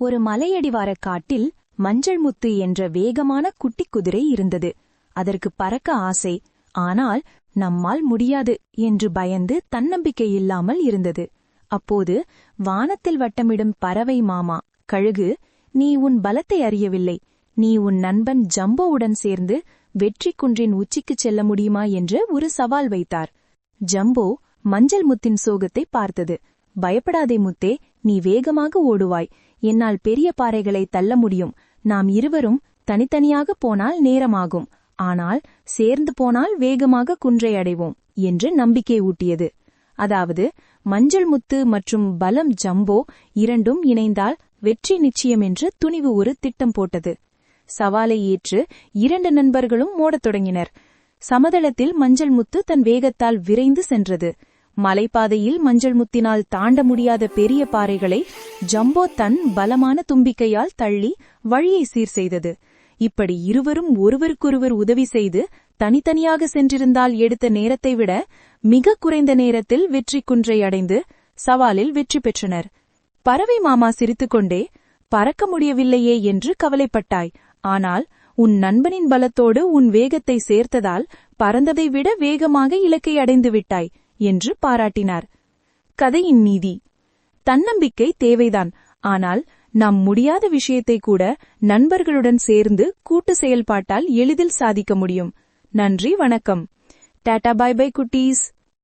ஒரு மலையடிவார காட்டில் மஞ்சள் முத்து என்ற வேகமான குட்டி குதிரை இருந்தது. அதற்கு பறக்க ஆசை ஆனால் நம்மால் முடியாது என்று பயந்து தன்னம்பிக்கை இல்லாமல் இருந்தது. அப்போது வானத்தில் வட்டமிடும் பறவை மாமா கழுகு நீ உன் பலத்தை அறியவில்லை. நீ உன் நண்பன் ஜம்போவுடன் சேர்ந்து வெற்றி குன்றின் உச்சிக்குச் செல்ல முடியுமா? என்று ஒரு சவால் வைத்தார். ஜம்போ மஞ்சள் முத்தின் சோகத்தை பார்த்தது. பயப்படாதே முத்தே நீ வேகமாக ஓடுவாய். என்னால் பெரிய பாறைகளை தள்ள முடியும். நாம் இருவரும் தனித்தனியாக போனால் நேரமாகும். ஆனால் சேர்ந்து போனால் வேகமாக குன்றை அடைவோம் என்று நம்பிக்கை ஊட்டியது. அதாவது மஞ்சள் முத்து மற்றும் பலம் ஜம்போ இரண்டும் இணைந்தால் வெற்றி நிச்சயம் என்று துணிவு ஒரு திட்டம் போட்டது. சவாலை ஏற்று இரண்டு நண்பர்களும் ஓடத் தொடங்கினர். சமதளத்தில் மஞ்சள் முத்து தன் வேகத்தால் விரைந்து சென்றது. மலைப்பாதையில் மஞ்சள் முத்தினால் தாண்ட முடியாத பெரிய பாறைகளை ஜம்போ தன் பலமான தும்பிக்கையால் தள்ளி வழியை சீர் செய்தது. இப்படி இருவரும் ஒருவருக்கொருவர் உதவி செய்து தனித்தனியாக சென்றிருந்தால் எடுத்த நேரத்தை விட மிக குறைந்த நேரத்தில் வெற்றி குன்றை அடைந்து சவாலில் வெற்றி பெற்றனர். பறவை மாமா சிரித்துக்கொண்டே பறக்க முடியவில்லையே என்று கவலைப்பட்டாய். ஆனால் உன் நண்பனின் பலத்தோடு உன் வேகத்தை சேர்த்ததால் பறந்ததை விட வேகமாக இலக்கை அடைந்து விட்டாய். என்று பாராட்டினார். கதையின் நீதி. தன்னம்பிக்கை தேவைதான். ஆனால் நாம் முடியாத விஷயத்தை கூட நண்பர்களுடன் சேர்ந்து கூட்டு செயல்பாட்டால் எளிதில் சாதிக்க முடியும். நன்றி வணக்கம். டாடா பை பை குட்டீஸ்.